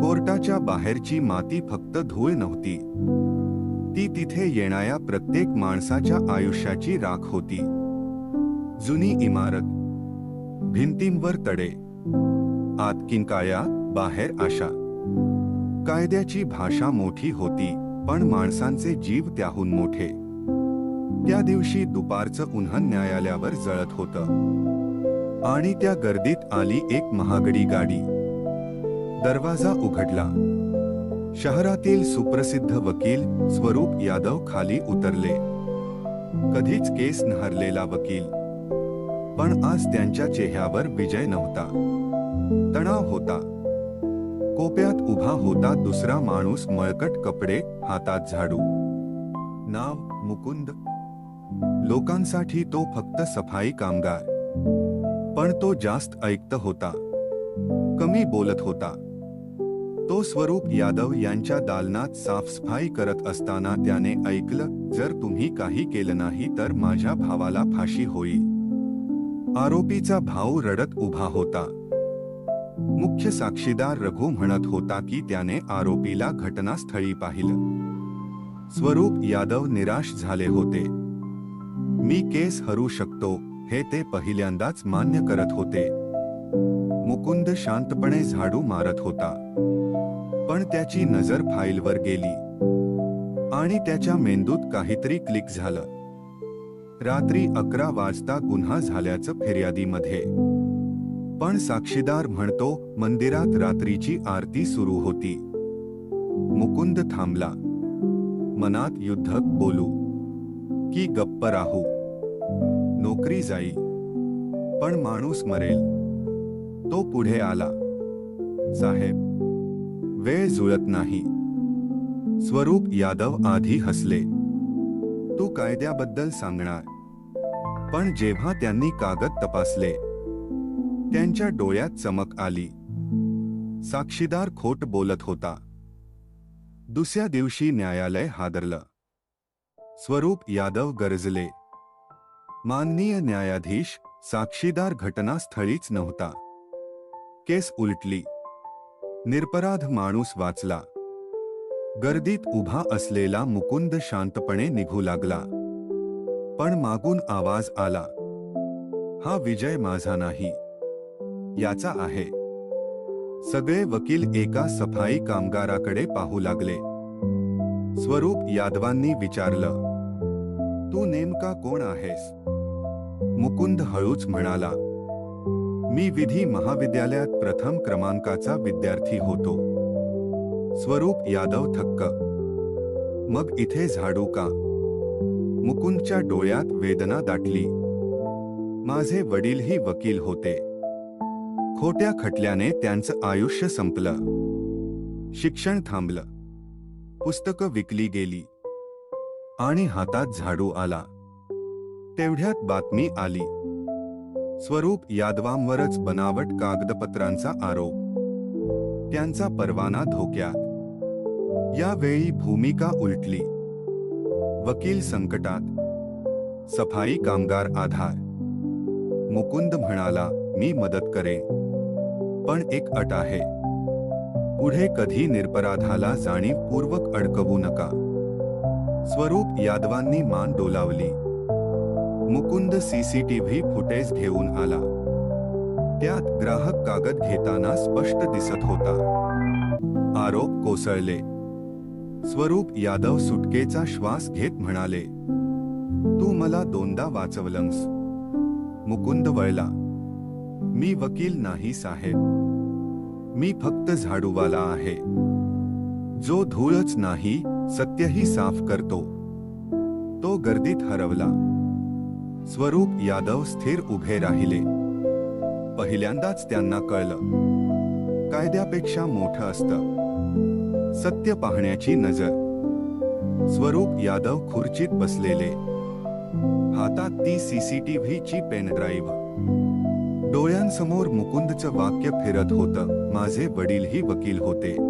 कोर्टाच्या बाहेरची माती फक्त धूळ नव्हती. ती तिथे येणाऱ्या प्रत्येक माणसाच्या आयुष्याची राख होती. जुनी इमारत भिंतींवर तडे आत किंकाळ्या बाहेर आशा. कायद्याची भाषा मोठी होती पण माणसांचे जीव त्याहून मोठे. त्या दिवशी दुपारचं उन्हन न्यायालयावर जळत होतं. आणि त्या गर्दीत आली एक महागडी गाडी. दरवाजा उघडला. शहरातील सुप्रसिद्ध वकील स्वरूप यादव खाली उतरले. कधीच केस नहरलेला वकील. पण आज त्यांच्या चेहऱ्यावर विजय नव्हता. तणाव होता. कोप्यात उभा होता दुसरा माणूस मळकट कपडे हातात झाडू. नाव मुकुंद. लोकांसाठी तो फक्त सफाई कामगार. पण तो जास्त ऐकत होता. कमी बोलत होता. तो स्वरूप यादव यांच्या दालनात साफसफाई करत असताना त्याने ऐकलं जर तुम्ही काही केलं नाही तर माझ्या भावाला फाशी होईल. आरोपीचा भाऊ रडत उभा होता. मुख्य साक्षीदार रघु म्हणत होता की त्याने आरोपीला घटनास्थळी पाहिलं. स्वरूप यादव निराश झाले होते. मी केस हरू शकतो हे ते पहिल्यांदाच मान्य करत होते. मुकुंद शांतपणे झाडू मारत होता. पण त्याची नजर फाईलवर गेली. आणि त्याच्या मेंदूत काहीतरी क्लिक झालं. रात्री अकरा वाजता गुन्हा झाल्याचं फिर्यादीमध्ये. पण साक्षीदार म्हणतो मंदिरात रात्रीची आरती सुरू होती. मुकुंद थांबला. मनात युद्ध बोलू. की गप्प राहू. नोकरी जाई. पण माणूस मरेल. तो पुढे आला. साहेब वेळ जुळत नाही. स्वरूप यादव आधी हसले. तू कायद्याबद्दल सांगणार. पण जेव्हा त्यांनी कागद तपासले त्यांच्या डोळ्यात चमक आली. साक्षीदार खोट बोलत होता. दुसऱ्या दिवशी न्यायालय हादरलं. स्वरूप यादव गरजले. माननीय न्यायाधीश साक्षीदार घटनास्थळीच नव्हता. केस उलटली. निरपराध माणूस वाचला. गर्दीत उभा असलेला मुकुंद शांतपणे निघू लागला. पण मागून आवाज आला हा विजय माझा नाही. याचा आहे. सगळे वकील एका सफाई कामगाराकडे पाहू लागले. स्वरूप यादवांनी विचारलं तू नेमका कोण आहेस? मुकुंद हळूच म्हणाला मी विधी महाविद्यालयात प्रथम क्रमांकाचा विद्यार्थी होतो. स्वरूप यादव थक्क. मग इथे झाडू का? मुकुंदच्या डोळ्यात वेदना दाटली. माझे वडीलही वकील होते. खोट्या खटल्याने त्यांचं आयुष्य संपलं. शिक्षण थांबलं. पुस्तकं विकली गेली. आणि हातात झाडू आला. तेवढ्यात बातमी आली. स्वरूप यादवांवरच बनावट कागदपत्रांचा आरोप. त्यांचा परवाना धोक्यात. यावेळी भूमिका उलटली. वकील संकटात. सफाई कामगार आधार. मुकुंद म्हणाला मी मदत करेन. पण एक अट आहे. पुढे कधी निरपराधाला जाणीवपूर्वक अडकवू नका. स्वरूप यादवांनी मान डोलावली. मुकुंद सीसीटीव्ही फुटेज घेऊन आला. त्यात ग्राहक कागद घेताना स्पष्ट दिसत होता. आरोप कोसळले. स्वरूप यादव सुटकेचा श्वास घेत म्हणाले तू मला दोनदा वाचवलंस. मुकुंद वळला मी वकील नाही साहेब. मी फक्त झाडूवाला आहे. जो धूळच नाही सत्यही साफ करतो. तो गर्दीत हरवला. स्वरूप यादव स्थिर उभे राहिले. पहिल्यांदाच त्यांना कळलं. कायद्यापेक्षा मोठं असतं. सत्य पाहण्याची नजर. स्वरूप यादव खुर्चीत बसलेले. हातात ती सीसीटीव्हीची पेन ड्राईव्ह. डोळ्यांसमोर मुकुंदचं वाक्य फिरत होतं. माझे वडीलही वकील होते.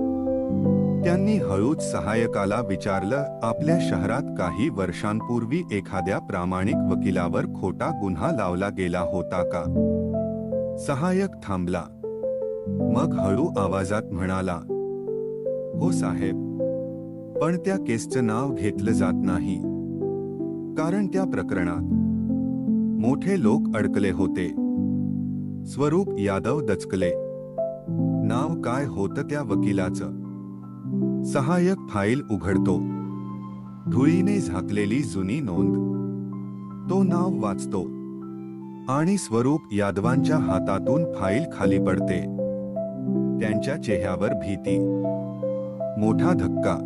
त्यांनी हळूच सहायकाला विचारलं आपल्या शहरात काही वर्षांपूर्वी एखाद्या प्रामाणिक वकिलावर खोटा गुन्हा लावला गेला होता का? सहाय्यक थांबला. मग हळू आवाजात म्हणाला हो साहेब पण त्या केसचं नाव घेतलं जात नाही. कारण त्या प्रकरणात मोठे लोक अडकले होते. स्वरूप यादव दचकले. नाव काय होतं त्या वकिलाचं? सहाय्यक फाईल उघडतो. धुळीने झाकलेली जुनी नोंद. तो नाव वाचतो. आणि स्वरूप यादवांच्या हातातून फाईल खाली पडते. त्यांच्या चेहऱ्यावर भीती. मोठा धक्का.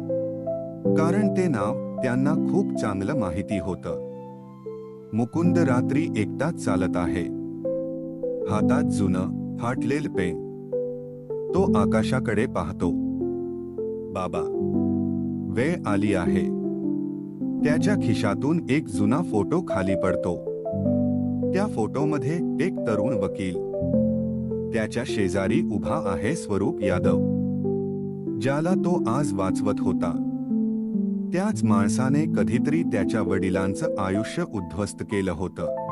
कारण ते नाव त्यांना खूप चांगलं माहिती होतं. मुकुंद रात्री एकटाच चालत आहे. हातात जुनं फाटलेल पे तो आकाशाकडे पाहतो. बाबा वेळ आली आहे. त्याच्या खिशातून एक जुना फोटो खाली पडतो. त्या फोटोमध्ये एक तरुण वकील. त्याच्या शेजारी उभा आहे स्वरूप यादव ज्याला तो आज वाचवत होता. त्याच माणसाने कधीतरी त्याच्या वडिलांचं आयुष्य उद्ध्वस्त केलं होतं.